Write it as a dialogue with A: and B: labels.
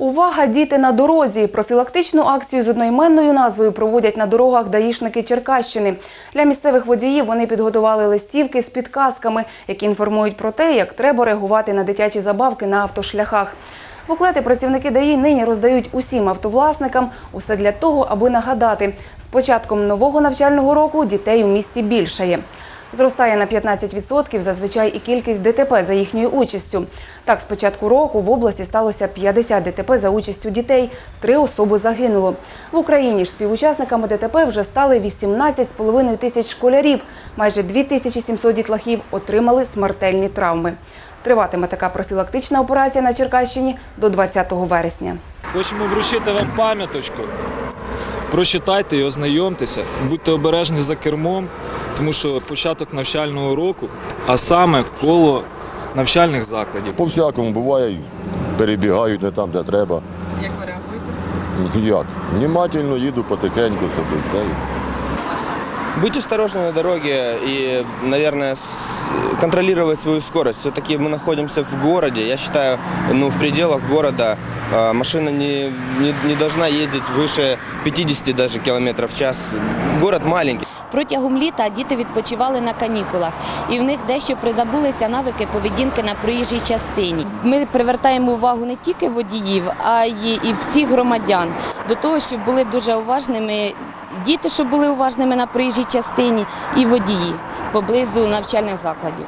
A: Увага, діти на дорозі! Профілактичну акцію з одноіменною назвою проводять на дорогах даїшники Черкащини. Для місцевих водіїв вони підготували листівки з підказками, які інформують про те, як треба реагувати на дитячі забавки на автошляхах. Буклети працівники ДАІ нині роздають усім автовласникам. Усе для того, аби нагадати, з початком нового навчального року дітей у місті більшає. Зростає на 15% зазвичай і кількість ДТП за їхньою участю. Так, з початку року в області сталося 50 ДТП за участю дітей, три особи загинуло. В Україні ж співучасниками ДТП вже стали 18,5 тисяч школярів. Майже 2700 дітлахів отримали смертельні травми. Триватиме така профілактична операція на Черкащині до 20 вересня.
B: Хочемо вручити вам пам'яточку. Прочитайте і ознайомтеся, будьте обережні за кермом, тому що початок навчального року, а саме коло навчальних закладів.
C: По всякому буває, перебігають не там, де треба.
D: Як ви реагуєте?
C: Ну, Як? Внимательно їду потихеньку собі. Все.
E: Быть осторожным на дороге и, наверное, с- контролировать свою скорость. Все-таки мы находимся в городе. Я считаю, ну, в пределах города э, машина не, не, не должна ездить выше 50 даже километров в час. Город маленький.
F: Протягом літа діти відпочивали на канікулах, і в них дещо призабулися навики поведінки на проїжджій частині. Ми привертаємо увагу не тільки водіїв, а й і всіх громадян до того, щоб були дуже уважними діти, щоб були уважними на проїжджій частині, і водії поблизу навчальних закладів.